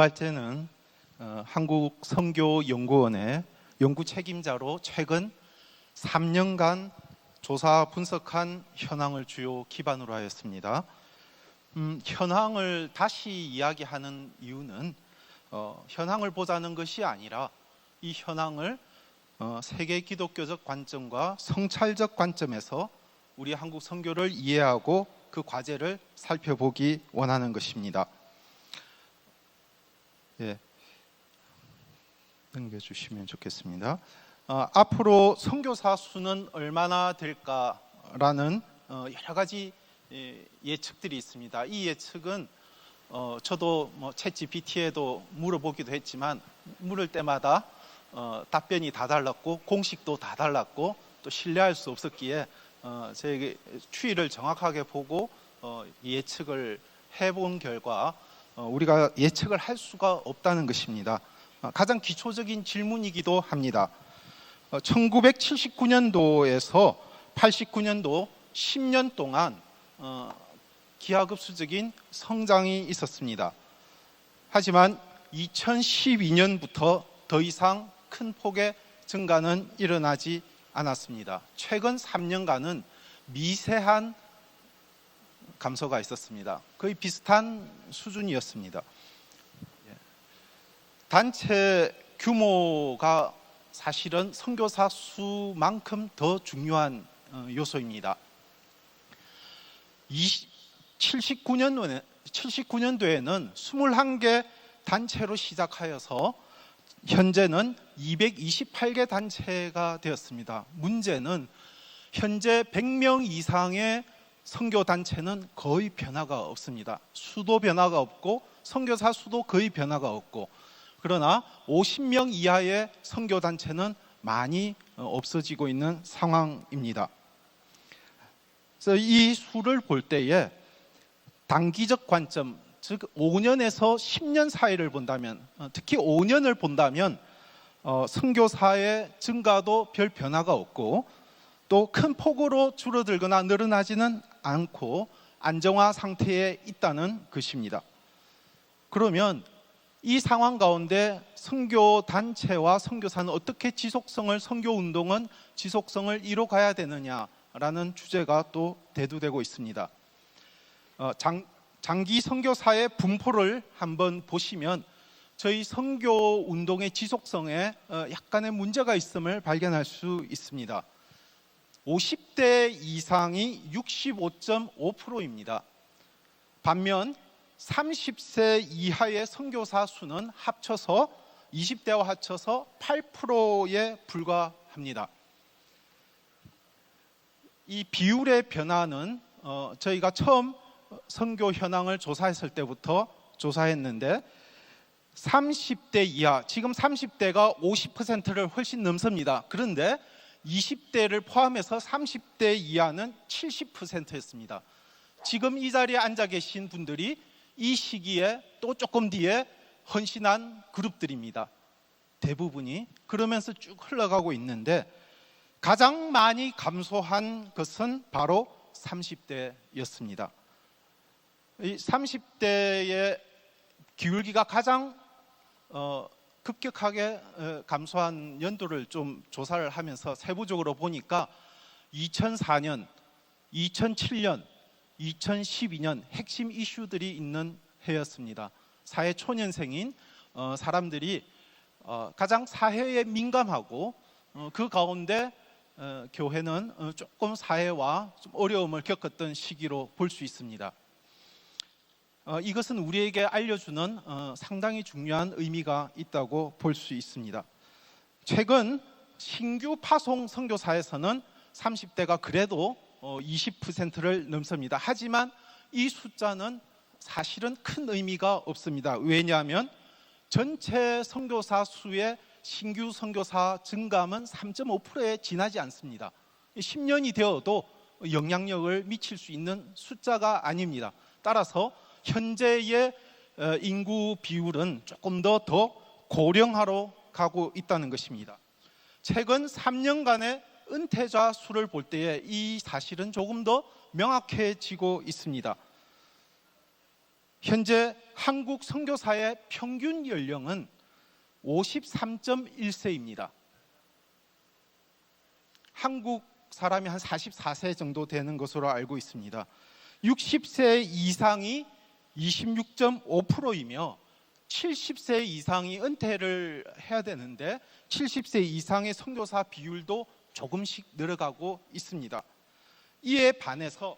본발제는 어, 한국 선교 연구원의 연구 책임자로 최근 3년간 조사 분석한 현황을 주요 기반으로 하였습니다. 음, 현황을 다시 이야기하는 이유는 어, 현황을 보자는 것이 아니라 이 현황을 어, 세계 기독교적 관점과 성찰적 관점에서 우리 한국 선교를 이해하고 그 과제를 살펴보기 원하는 것입니다. 예. 넘겨주시면 좋겠습니다. 어, 앞으로 선교사 수는 얼마나 될까라는 어, 여러 가지 예, 예측들이 있습니다. 이 예측은 어, 저도 뭐 챗 GPT에도 물어보기도 했지만 물을 때마다 어, 답변이 다 달랐고 공식도 다 달랐고 또 신뢰할 수 없었기에 어, 제 추이를 정확하게 보고 어, 예측을 해본 결과 어, 우리가 예측을 할 수가 없다는 것입니다. 어, 가장 기초적인 질문이기도 합니다. 어, 1979년도에서 89년도 10년 동안 어, 기하급수적인 성장이 있었습니다. 하지만 2012년부터 더 이상 큰 폭의 증가는 일어나지 않았습니다. 최근 3년간은 미세한 감소가 있었습니다. 거의 비슷한 수준이었습니다. 예. 단체 규모가 사실은 선교사 수만큼 더 중요한 어, 요소입니다. 79년도에, 79년도에는 21개 단체로 시작하여서 현재는 228개 단체가 되었습니다. 문제는 현재 100명 이상의 선교 단체는 거의 변화가 없습니다. 수도 변화가 없고 선교사 수도 거의 변화가 없고 그러나 50명 이하의 선교 단체는 많이 어, 없어지고 있는 상황입니다. 그래서 이 수를 볼 때에 단기적 관점, 즉 5년에서 10년 사이를 본다면, 어, 특히 5년을 본다면 어, 선교사의 증가도 별 변화가 없고 또 큰 폭으로 줄어들거나 늘어나지는 않고 안정화 상태에 있다는 것입니다. 그러면 이 상황 가운데 선교 단체와 선교사는 어떻게 지속성을 선교 운동은 지속성을 이뤄 가야 되느냐라는 주제가 또 대두되고 있습니다. 어, 장, 장기 선교사의 분포를 한번 보시면 저희 선교 운동의 지속성에 어, 약간의 문제가 있음을 발견할 수 있습니다. 50대 이상이 65.5%입니다. 반면 30세 이하의 선교사 수는 합쳐서 20대와 합쳐서 8%에 불과합니다. 이 비율의 변화는 어, 저희가 처음 선교 현황을 조사했을 때부터 조사했는데 30대 이하, 지금 30대가 50%를 훨씬 넘습니다. 그런데 20대를 포함해서 30대 이하는 70%였습니다. 지금 이 자리에 앉아 계신 분들이 이 시기에 또 조금 뒤에 헌신한 그룹들입니다. 대부분이 그러면서 쭉 흘러가고 있는데 가장 많이 감소한 것은 바로 30대였습니다. 이 30대의 기울기가 가장 어, 급격하게 어, 감소한 연도를 좀 조사를 하면서 세부적으로 보니까 2004년, 2007년, 2012년 핵심 이슈들이 있는 해였습니다. 사회 초년생인 어, 사람들이 어, 가장 사회에 민감하고 어, 그 가운데 어, 교회는 어, 조금 사회와 좀 어려움을 겪었던 시기로 볼 수 있습니다. 어, 이것은 우리에게 알려주는 어, 상당히 중요한 의미가 있다고 볼 수 있습니다. 최근 신규 파송 선교사에서는 30대가 그래도 어, 20%를 넘습니다. 하지만 이 숫자는 사실은 큰 의미가 없습니다. 왜냐하면 전체 선교사 수의 신규 선교사 증감은 3.5%에 지나지 않습니다. 10년이 되어도 영향력을 미칠 수 있는 숫자가 아닙니다. 따라서 현재의 어, 인구 비율은 조금 더 더 고령화로 가고 있다는 것입니다. 최근 3년간의 은퇴자 수를 볼 때에 이 사실은 조금 더 명확해지고 있습니다. 현재 한국 선교사의 평균 연령은 53.1세입니다. 한국 사람이 한 44세 정도 되는 것으로 알고 있습니다. 60세 이상이 26.5%이며 70세 이상이 은퇴를 해야 되는데 70세 이상의 선교사 비율도 조금씩 늘어가고 있습니다. 이에 반해서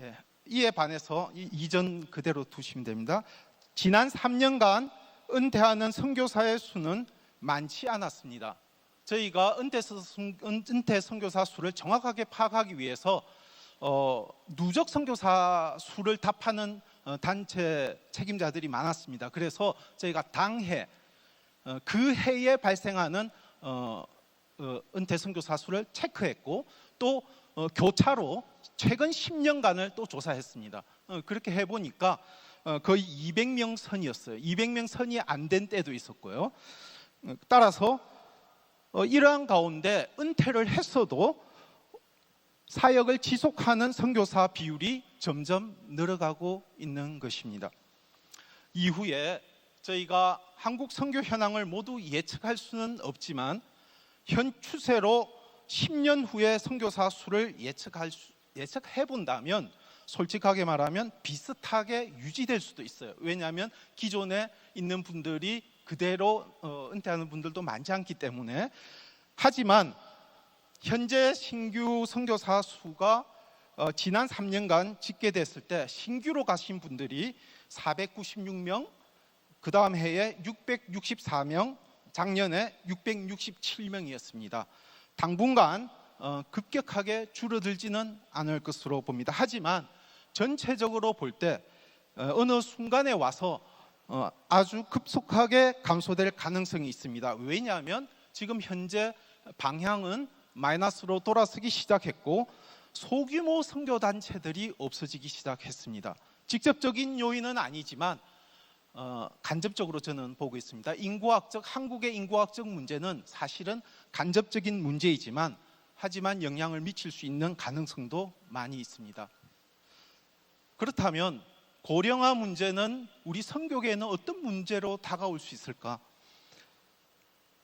예, 이에 반해서 이- 이전 그대로 두시면 됩니다. 지난 3년간 은퇴하는 선교사의 수는 많지 않았습니다. 저희가 은퇴 선교사 수를 정확하게 파악하기 위해서 어, 누적 선교사 수를 답하는 어, 단체 책임자들이 많았습니다. 그래서 저희가 당해 어, 그 해에 발생하는 어, 어, 은퇴 선교사 수를 체크했고 또 어, 교차로 최근 10년간을 또 조사했습니다. 어, 그렇게 해보니까 어, 거의 200명 선이었어요. 200명 선이 안 된 때도 있었고요. 어, 따라서 어, 이러한 가운데 은퇴를 했어도 사역을 지속하는 선교사 비율이 점점 늘어가고 있는 것입니다. 이후에 저희가 한국 선교 현황을 모두 예측할 수는 없지만 현 추세로 10년 후에 선교사 수를 예측할 수, 예측해 본다면 솔직하게 말하면 비슷하게 유지될 수도 있어요. 왜냐하면 기존에 있는 분들이 그대로 어, 은퇴하는 분들도 많지 않기 때문에 하지만 현재 신규 선교사 수가 어, 지난 3년간 집계됐을 때 신규로 가신 분들이 496명, 그 다음 해에 664명, 작년에 667명이었습니다. 당분간 어, 급격하게 줄어들지는 않을 것으로 봅니다. 하지만 전체적으로 볼때 어느 순간에 와서 어, 아주 급속하게 감소될 가능성이 있습니다. 왜냐하면 지금 현재 방향은 마이너스로 돌아서기 시작했고 소규모 선교 단체들이 없어지기 시작했습니다. 직접적인 요인은 아니지만 어, 간접적으로 저는 보고 있습니다. 인구학적 한국의 인구학적 문제는 사실은 간접적인 문제이지만 하지만 영향을 미칠 수 있는 가능성도 많이 있습니다. 그렇다면 고령화 문제는 우리 선교계에는 어떤 문제로 다가올 수 있을까?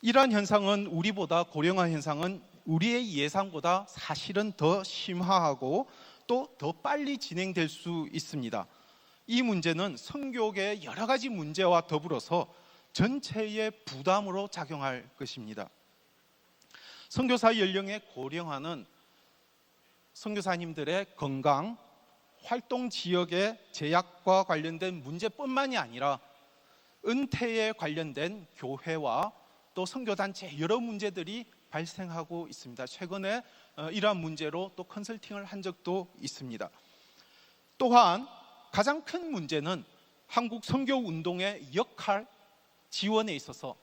이러한 현상은 우리보다 고령화 현상은 우리의 예상보다 사실은 더 심화하고 또 더 빨리 진행될 수 있습니다. 이 문제는 선교계의 여러 가지 문제와 더불어서 전체의 부담으로 작용할 것입니다. 선교사 연령의 고령화는 선교사님들의 건강, 활동 지역의 제약과 관련된 문제뿐만이 아니라 은퇴에 관련된 교회와 또 선교단체 여러 문제들이 발생하고 있습니다. 최근에 어, 이러한 문제로 또 컨설팅을 한 적도 있습니다. 또한 가장 큰 문제는 한국 선교 운동의 역할 지원에 있어서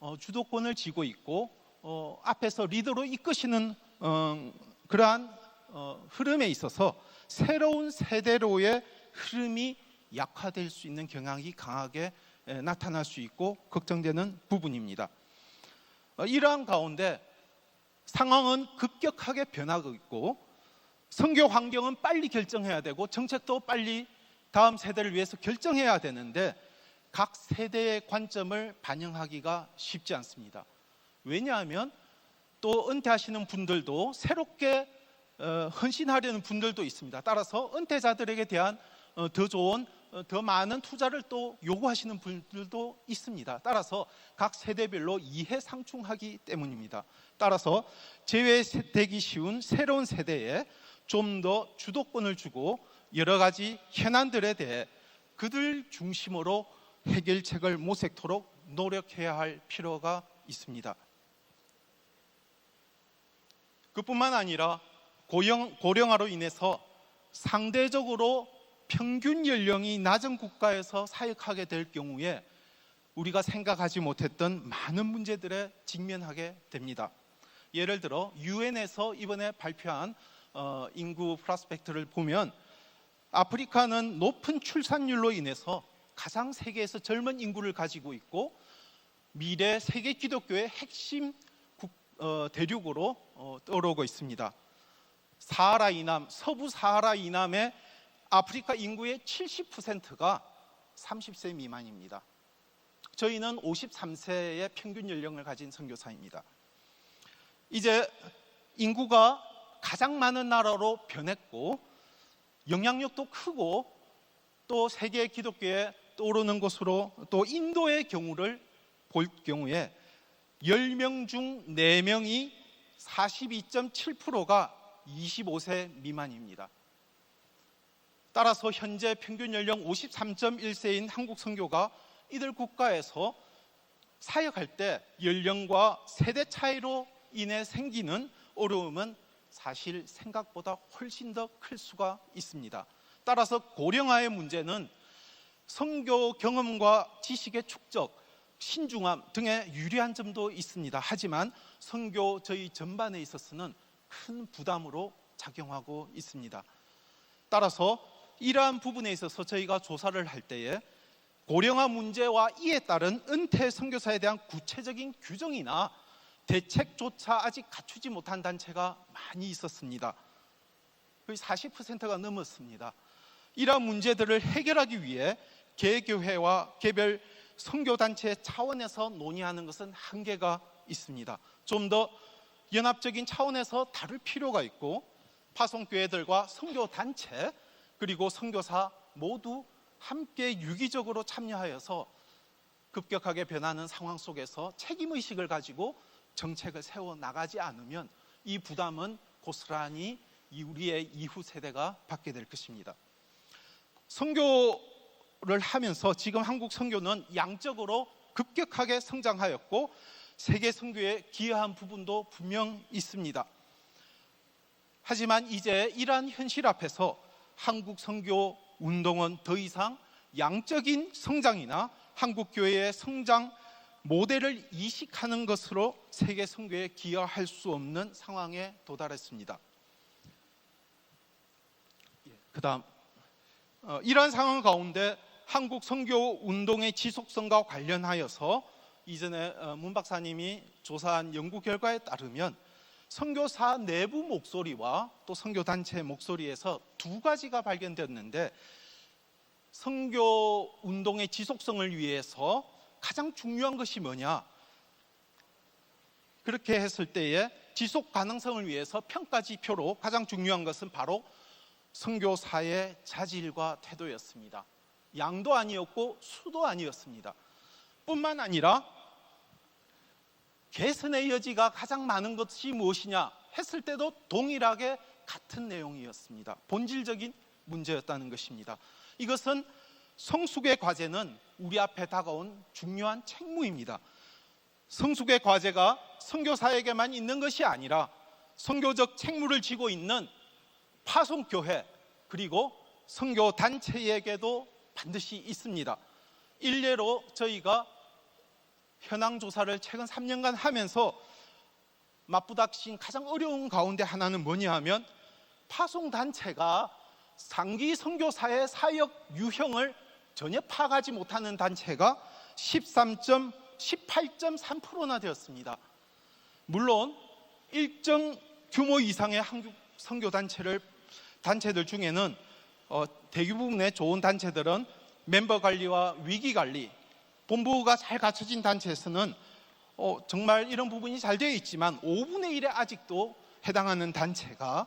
어, 주도권을 쥐고 있고 어, 앞에서 리더로 이끄시는 어, 그러한 어, 흐름에 있어서 새로운 세대로의 흐름이 약화될 수 있는 경향이 강하게 에, 나타날 수 있고 걱정되는 부분입니다. 어, 이러한 가운데 상황은 급격하게 변하고 있고 선교 환경은 빨리 결정해야 되고 정책도 빨리 다음 세대를 위해서 결정해야 되는데 각 세대의 관점을 반영하기가 쉽지 않습니다. 왜냐하면 또 은퇴하시는 분들도 새롭게 어, 헌신하려는 분들도 있습니다. 따라서 은퇴자들에게 대한 어, 더 좋은 어, 더 많은 투자를 또 요구하시는 분들도 있습니다. 따라서 각 세대별로 이해 상충하기 때문입니다. 따라서 제외되기 쉬운 새로운 세대에 좀 더 주도권을 주고 여러 가지 현안들에 대해 그들 중심으로 해결책을 모색토록 노력해야 할 필요가 있습니다. 그뿐만 아니라 고령, 고령화로 인해서 상대적으로 평균 연령이 낮은 국가에서 사역하게 될 경우에 우리가 생각하지 못했던 많은 문제들에 직면하게 됩니다. 예를 들어 유엔에서 이번에 발표한 어, 인구 프로스펙트를 보면 아프리카는 높은 출산율로 인해서 가장 세계에서 젊은 인구를 가지고 있고 미래 세계 기독교의 핵심 국, 어, 대륙으로 어, 떠오르고 있습니다. 사하라 이남, 서부 사하라 이남의 아프리카 인구의 70%가 30세 미만입니다. 저희는 53세의 평균 연령을 가진 선교사입니다. 이제 인구가 가장 많은 나라로 변했고 영향력도 크고 또 세계 기독교에 떠오르는 곳으로 또 인도의 경우를 볼 경우에 10명 중 4명이 42.7%가 25세 미만입니다. 따라서 현재 평균 연령 53.1세인 한국 선교가 이들 국가에서 사역할 때 연령과 세대 차이로 인해 생기는 어려움은 사실 생각보다 훨씬 더 클 수가 있습니다. 따라서 고령화의 문제는 선교 경험과 지식의 축적, 신중함 등의 유리한 점도 있습니다. 하지만 선교 저희 전반에 있어서는 큰 부담으로 작용하고 있습니다. 따라서 이러한 부분에 있어서 저희가 조사를 할 때에 고령화 문제와 이에 따른 은퇴 선교사에 대한 구체적인 규정이나 대책조차 아직 갖추지 못한 단체가 많이 있었습니다. 거의 40%가 넘었습니다. 이러한 문제들을 해결하기 위해 개교회와 개별 선교단체 차원에서 논의하는 것은 한계가 있습니다. 좀 더 연합적인 차원에서 다룰 필요가 있고 파송교회들과 선교단체 그리고 선교사 모두 함께 유기적으로 참여하여서 급격하게 변하는 상황 속에서 책임 의식을 가지고 정책을 세워 나가지 않으면 이 부담은 고스란히 우리의 이후 세대가 받게 될 것입니다. 선교를 하면서 지금 한국 선교는 양적으로 급격하게 성장하였고 세계 선교에 기여한 부분도 분명 있습니다. 하지만 이제 이러한 현실 앞에서 한국 선교 운동은 더 이상 양적인 성장이나 한국 교회의 성장 모델을 이식하는 것으로 세계 선교에 기여할 수 없는 상황에 도달했습니다. 그다음 어, 이러한 상황 가운데 한국 선교 운동의 지속성과 관련하여서 이전에 어, 문 박사님이 조사한 연구 결과에 따르면 선교사 내부 목소리와 또 선교 단체 목소리에서 두 가지가 발견되었는데 선교 운동의 지속성을 위해서 가장 중요한 것이 뭐냐? 그렇게 했을 때에 지속 가능성을 위해서 평가 지표로 가장 중요한 것은 바로 선교사의 자질과 태도였습니다. 양도 아니었고 수도 아니었습니다. 뿐만 아니라 개선의 여지가 가장 많은 것이 무엇이냐 했을 때도 동일하게 같은 내용이었습니다. 본질적인 문제였다는 것입니다. 이것은 성숙의 과제는 우리 앞에 다가온 중요한 책무입니다. 성숙의 과제가 선교사에게만 있는 것이 아니라 선교적 책무를 지고 있는 파송교회 그리고 선교 단체에게도 반드시 있습니다. 일례로 저희가 현황 조사를 최근 3년간 하면서 맞부닥친 가장 어려운 가운데 하나는 뭐냐 하면 파송 단체가 상기 선교사의 사역 유형을 전혀 파악하지 못하는 단체가 13점 18.3%나 되었습니다. 물론 일정 규모 이상의 한국 선교 단체를 단체들 중에는 어, 대부분의 좋은 단체들은 멤버 관리와 위기 관리, 본부가 잘 갖춰진 단체에서는 어, 정말 이런 부분이 잘 되어 있지만 5분의 1에 아직도 해당하는 단체가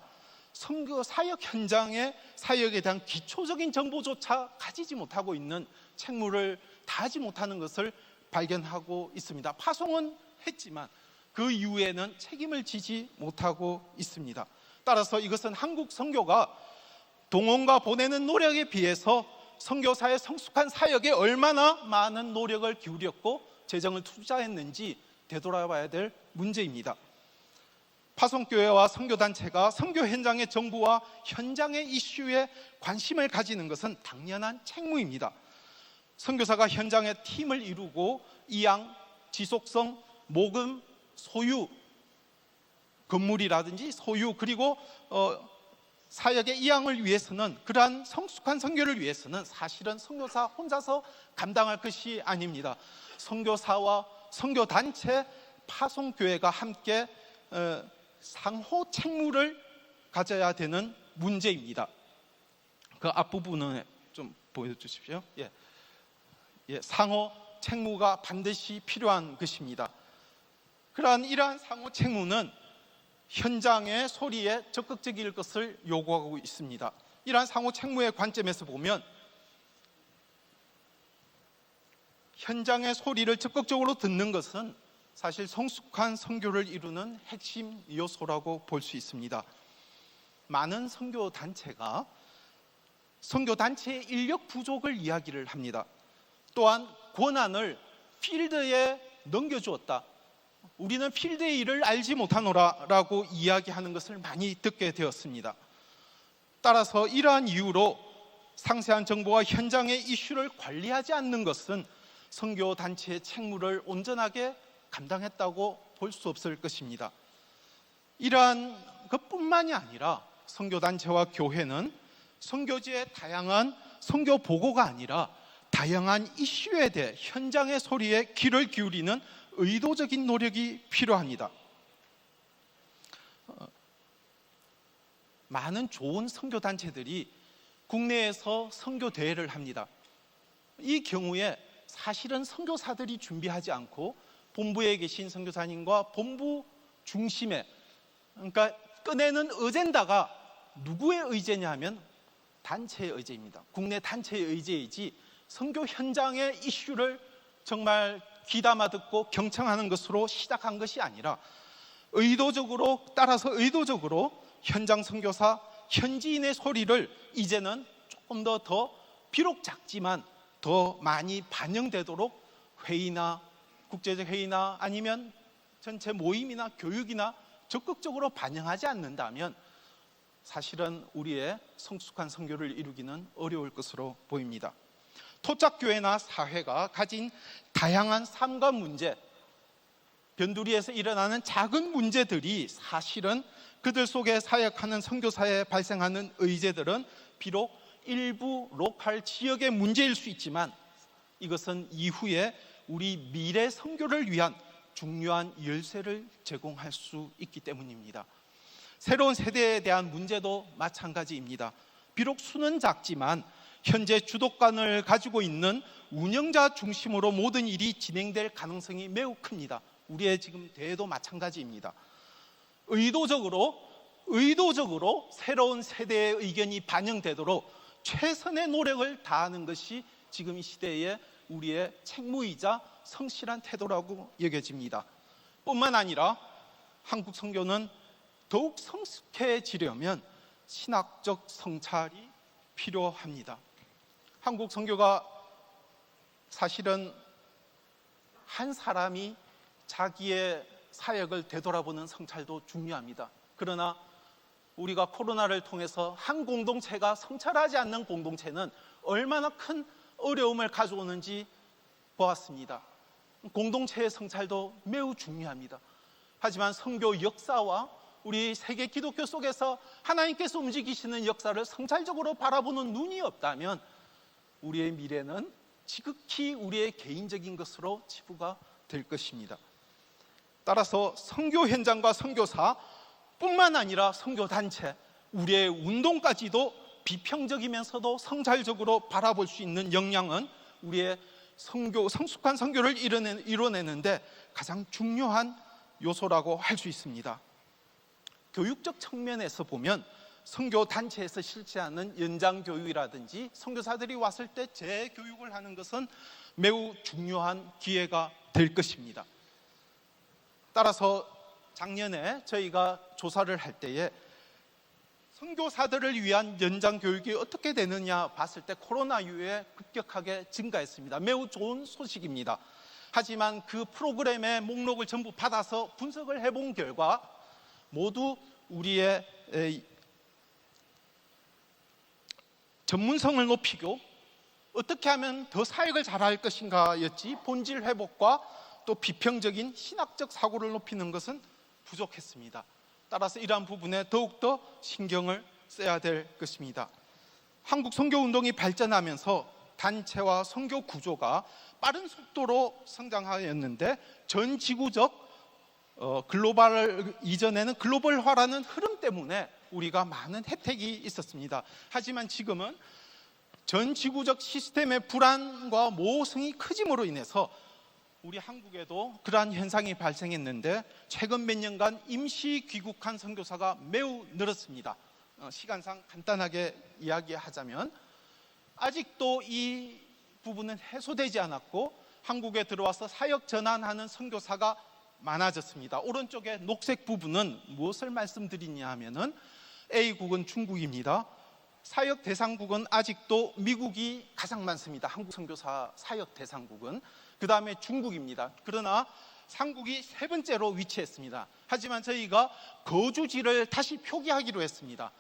선교 사역 현장의 사역에 대한 기초적인 정보조차 가지지 못하고 있는 책무를 다하지 못하는 것을 발견하고 있습니다. 파송은 했지만 그 이후에는 책임을 지지 못하고 있습니다. 따라서 이것은 한국 선교가 동원과 보내는 노력에 비해서 선교사의 성숙한 사역에 얼마나 많은 노력을 기울였고 재정을 투자했는지 되돌아봐야 될 문제입니다. 파송교회와 선교단체가 선교 현장의 정부와 현장의 이슈에 관심을 가지는 것은 당연한 책무입니다. 선교사가 현장의 팀을 이루고 이양, 지속성, 모금, 소유, 건물이라든지 소유 그리고 어, 사역의 이양을 위해서는 그러한 성숙한 선교를 위해서는 사실은 선교사 혼자서 감당할 것이 아닙니다. 선교사와 선교 단체, 파송 교회가 함께 어, 상호 책무를 가져야 되는 문제입니다. 그 앞부분을 좀 보여주십시오. 예. 예, 상호 책무가 반드시 필요한 것입니다. 그러한 이러한 상호 책무는 현장의 소리에 적극적일 것을 요구하고 있습니다. 이러한 상호 책무의 관점에서 보면 현장의 소리를 적극적으로 듣는 것은 사실 성숙한 선교를 이루는 핵심 요소라고 볼 수 있습니다. 많은 선교 단체가 선교 단체의 인력 부족을 이야기를 합니다. 또한 권한을 필드에 넘겨주었다. 우리는 필드의 일을 알지 못하노라라고 이야기하는 것을 많이 듣게 되었습니다. 따라서 이러한 이유로 상세한 정보와 현장의 이슈를 관리하지 않는 것은 선교 단체의 책무를 온전하게 감당했다고 볼 수 없을 것입니다. 이러한 것뿐만이 아니라 선교 단체와 교회는 선교지의 다양한 선교 보고가 아니라 다양한 이슈에 대해 현장의 소리에 귀를 기울이는 의도적인 노력이 필요합니다. 어, 많은 좋은 선교 단체들이 국내에서 선교 대회를 합니다. 이 경우에 사실은 선교사들이 준비하지 않고 본부에 계신 선교사님과 본부 중심에 그러니까 꺼내는 어젠다가 누구의 의제냐 하면 단체의 의제입니다. 국내 단체의 의제이지 선교 현장의 이슈를 정말 귀담아 듣고 경청하는 것으로 시작한 것이 아니라 의도적으로 따라서 의도적으로 현장 선교사 현지인의 소리를 이제는 조금 더더 비록 작지만 더 많이 반영되도록 회의나 국제적 회의나 아니면 전체 모임이나 교육이나 적극적으로 반영하지 않는다면 사실은 우리의 성숙한 선교를 이루기는 어려울 것으로 보입니다. 토착교회나 사회가 가진 다양한 삶과 문제, 변두리에서 일어나는 작은 문제들이 사실은 그들 속에 사역하는 선교사에 발생하는 의제들은 비록 일부 로컬 지역의 문제일 수 있지만 이것은 이후에 우리 미래 선교를 위한 중요한 열쇠를 제공할 수 있기 때문입니다. 새로운 세대에 대한 문제도 마찬가지입니다. 비록 수는 작지만 현재 주도권을 가지고 있는 운영자 중심으로 모든 일이 진행될 가능성이 매우 큽니다. 우리의 지금 대회도 마찬가지입니다. 의도적으로 의도적으로 새로운 세대의 의견이 반영되도록 최선의 노력을 다하는 것이 지금 이 시대의 우리의 책무이자 성실한 태도라고 여겨집니다. 뿐만 아니라 한국 선교는 더욱 성숙해지려면 신학적 성찰이 필요합니다. 한국 선교가 사실은 한 사람이 자기의 사역을 되돌아보는 성찰도 중요합니다. 그러나 우리가 코로나를 통해서 한 공동체가 성찰하지 않는 공동체는 얼마나 큰 어려움을 가져오는지 보았습니다. 공동체의 성찰도 매우 중요합니다. 하지만 선교 역사와 우리 세계 기독교 속에서 하나님께서 움직이시는 역사를 성찰적으로 바라보는 눈이 없다면 우리의 미래는 지극히 우리의 개인적인 것으로 치부가 될 것입니다. 따라서 선교 현장과 선교사 뿐만 아니라 선교 단체, 우리의 운동까지도 비평적이면서도 성찰적으로 바라볼 수 있는 역량은 우리의 성교, 성숙한 선교를 이뤄내, 이뤄내는데 가장 중요한 요소라고 할 수 있습니다. 교육적 측면에서 보면 선교 단체에서 실시하는 연장 교육이라든지 선교사들이 왔을 때 재교육을 하는 것은 매우 중요한 기회가 될 것입니다. 따라서 작년에 저희가 조사를 할 때에 선교사들을 위한 연장 교육이 어떻게 되느냐 봤을 때 코로나 이후에 급격하게 증가했습니다. 매우 좋은 소식입니다. 하지만 그 프로그램의 목록을 전부 받아서 분석을 해본 결과 모두 우리의 전문성을 높이고 어떻게 하면 더 사역을 잘할 것인가였지 본질 회복과 또 비평적인 신학적 사고를 높이는 것은 부족했습니다. 따라서 이러한 부분에 더욱더 신경을 써야 될 것입니다. 한국 선교 운동이 발전하면서 단체와 선교 구조가 빠른 속도로 성장하였는데 전 지구적 어, 글로벌 이전에는 글로벌화라는 흐름 때문에 우리가 많은 혜택이 있었습니다. 하지만 지금은 전 지구적 시스템의 불안과 모호성이 커짐으로 인해서 우리 한국에도 그러한 현상이 발생했는데 최근 몇 년간 임시 귀국한 선교사가 매우 늘었습니다. 어, 시간상 간단하게 이야기하자면 아직도 이 부분은 해소되지 않았고 한국에 들어와서 사역 전환하는 선교사가 많아졌습니다. 오른쪽에 녹색 부분은 무엇을 말씀드리냐 하면은 A국은 중국입니다. 사역 대상국은 아직도 미국이 가장 많습니다. 한국 선교사 사역 대상국은 그 다음에 중국입니다. 그러나 한국이 세 번째로 위치했습니다. 하지만 저희가 거주지를 다시 표기하기로 했습니다.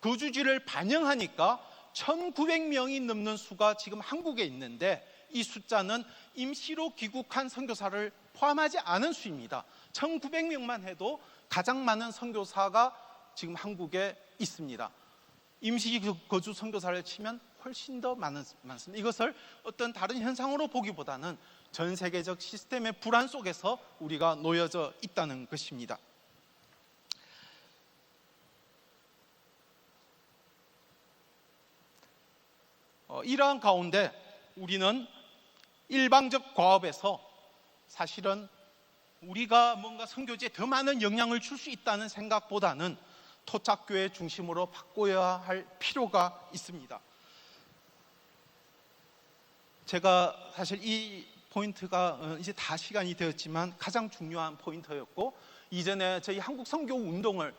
거주지를 반영하니까 1,900명이 넘는 수가 지금 한국에 있는데 이 숫자는 임시로 귀국한 선교사를 포함하지 않은 수입니다. 1,900명만 해도 가장 많은 선교사가 지금 한국에 있습니다. 임시 거주 선교사를 치면 훨씬 더 많은, 많습니다. 이것을 어떤 다른 현상으로 보기보다는 전 세계적 시스템의 불안 속에서 우리가 놓여져 있다는 것입니다. 어, 이러한 가운데 우리는 일방적 과업에서 사실은 우리가 뭔가 선교지에 더 많은 영향을 줄 수 있다는 생각보다는 토착교회 중심으로 바꿔야 할 필요가 있습니다. 제가 사실 이 포인트가 어, 이제 다 시간이 되었지만 가장 중요한 포인트였고 이전에 저희 한국 선교 운동을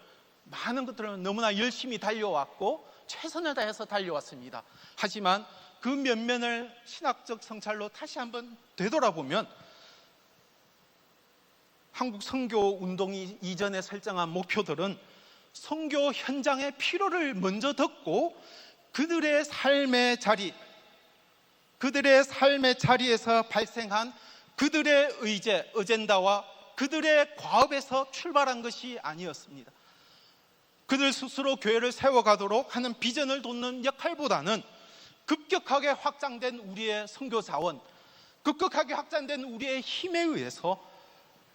많은 것들을 너무나 열심히 달려왔고 최선을 다해서 달려왔습니다. 하지만 그 면면을 신학적 성찰로 다시 한번 되돌아보면 한국 선교 운동이 이전에 설정한 목표들은 선교 현장의 필요를 먼저 듣고 그들의 삶의 자리, 그들의 삶의 자리에서 발생한 그들의 의제, 어젠다와 그들의 과업에서 출발한 것이 아니었습니다. 그들 스스로 교회를 세워가도록 하는 비전을 돋는 역할보다는 급격하게 확장된 우리의 선교 자원, 급격하게 확장된 우리의 힘에 의해서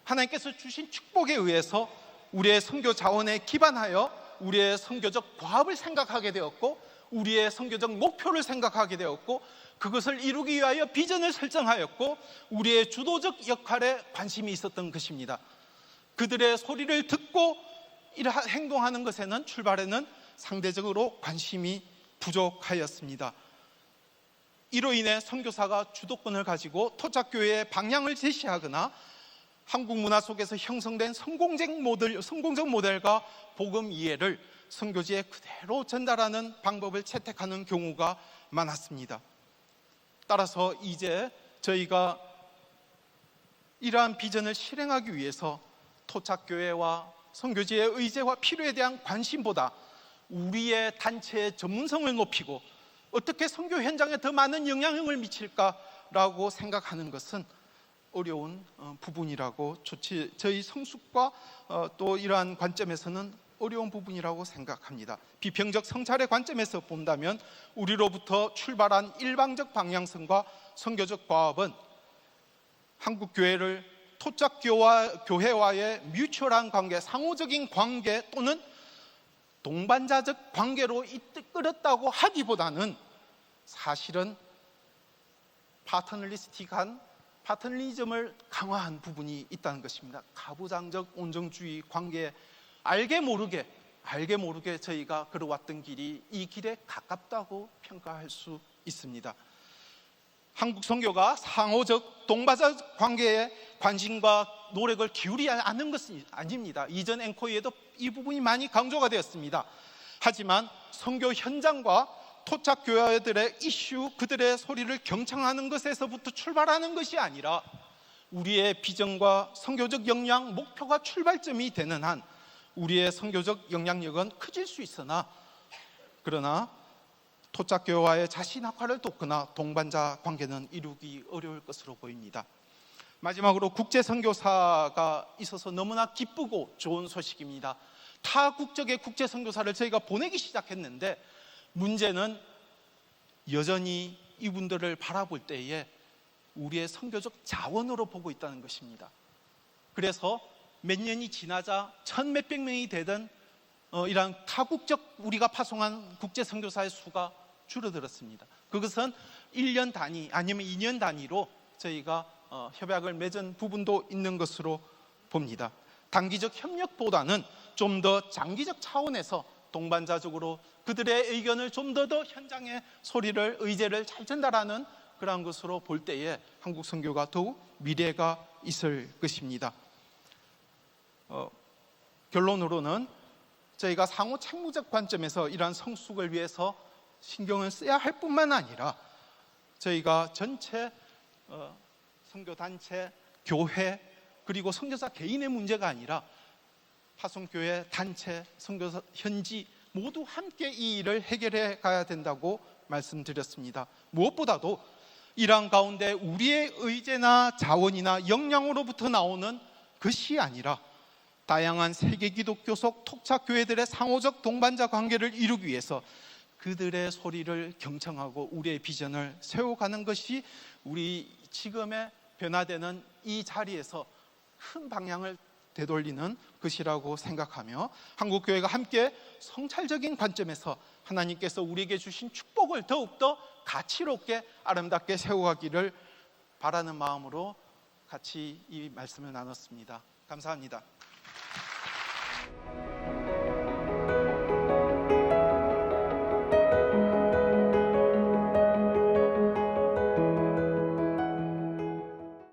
하나님께서 주신 축복에 의해서 우리의 선교 자원에 기반하여 우리의 선교적 과업을 생각하게 되었고 우리의 선교적 목표를 생각하게 되었고 그것을 이루기 위하여 비전을 설정하였고 우리의 주도적 역할에 관심이 있었던 것입니다. 그들의 소리를 듣고 행동하는 것에는 출발에는 상대적으로 관심이 부족하였습니다. 이로 인해 선교사가 주도권을 가지고 토착교회의 방향을 제시하거나 한국 문화 속에서 형성된 성공적 모델, 성공적 모델과 복음 이해를 선교지에 그대로 전달하는 방법을 채택하는 경우가 많았습니다. 따라서 이제 저희가 이러한 비전을 실행하기 위해서 토착교회와 선교지의 의제와 필요에 대한 관심보다 우리의 단체의 전문성을 높이고 어떻게 선교 현장에 더 많은 영향을 미칠까라고 생각하는 것은 어려운 어, 부분이라고 좋지 저희 성숙과 어, 또 이러한 관점에서는 어려운 부분이라고 생각합니다. 비평적 성찰의 관점에서 본다면 우리로부터 출발한 일방적 방향성과 선교적 과업은 한국 교회를 토착 교회와의 뮤추얼한 관계, 상호적인 관계 또는 동반자적 관계로 이끌었다고 하기보다는 사실은 파터널리스틱한 파트널리즘을 강화한 부분이 있다는 것입니다. 가부장적 온정주의 관계 알게 모르게 알게 모르게 저희가 걸어왔던 길이 이 길에 가깝다고 평가할 수 있습니다. 한국 선교가 상호적 동바적 관계에 관심과 노력을 기울이지 않는 것은 아닙니다. 이전 앵커에도 이 부분이 많이 강조가 되었습니다. 하지만 선교 현장과 토착 교회들의 이슈, 그들의 소리를 경청하는 것에서부터 출발하는 것이 아니라 우리의 비전과 선교적 역량, 목표가 출발점이 되는 한 우리의 선교적 영향력은 커질 수 있으나 그러나 토착 교회와의 자신 학화를 돕거나 동반자 관계는 이루기 어려울 것으로 보입니다. 마지막으로 국제 선교사가 있어서 너무나 기쁘고 좋은 소식입니다. 타 국적의 국제 선교사를 저희가 보내기 시작했는데 문제는 여전히 이분들을 바라볼 때에 우리의 선교적 자원으로 보고 있다는 것입니다. 그래서 몇 년이 지나자 천 몇백 명이 되던 어, 이런 타국적 우리가 파송한 국제 선교사의 수가 줄어들었습니다. 그것은 1년 단위 아니면 2년 단위로 저희가 어, 협약을 맺은 부분도 있는 것으로 봅니다. 단기적 협력보다는 좀 더 장기적 차원에서 동반자적으로 그들의 의견을 좀 더 더 현장의 소리를 의제를 잘 전달하는 그러한 것으로 볼 때에 한국 선교가 더욱 미래가 있을 것입니다. 어, 결론으로는 저희가 상호 책무적 관점에서 이러한 성숙을 위해서 신경을 써야 할 뿐만 아니라 저희가 전체 어, 선교 단체, 교회 그리고 선교사 개인의 문제가 아니라 파송교회 단체, 선교사 현지 모두 함께 이 일을 해결해 가야 된다고 말씀드렸습니다. 무엇보다도 이러한 가운데 우리의 의제나 자원이나 역량으로부터 나오는 것이 아니라 다양한 세계 기독교속 토착 교회들의 상호적 동반자 관계를 이루기 위해서 그들의 소리를 경청하고 우리의 비전을 세워가는 것이 우리 지금의 변화되는 이 자리에서 큰 방향을 되돌리는 것이라고 생각하며 한국 교회가 함께 성찰적인 관점에서 하나님께서 우리에게 주신 축복을 더욱더 가치롭게 아름답게 세워가기를 바라는 마음으로 같이 이 말씀을 나눴습니다. 감사합니다.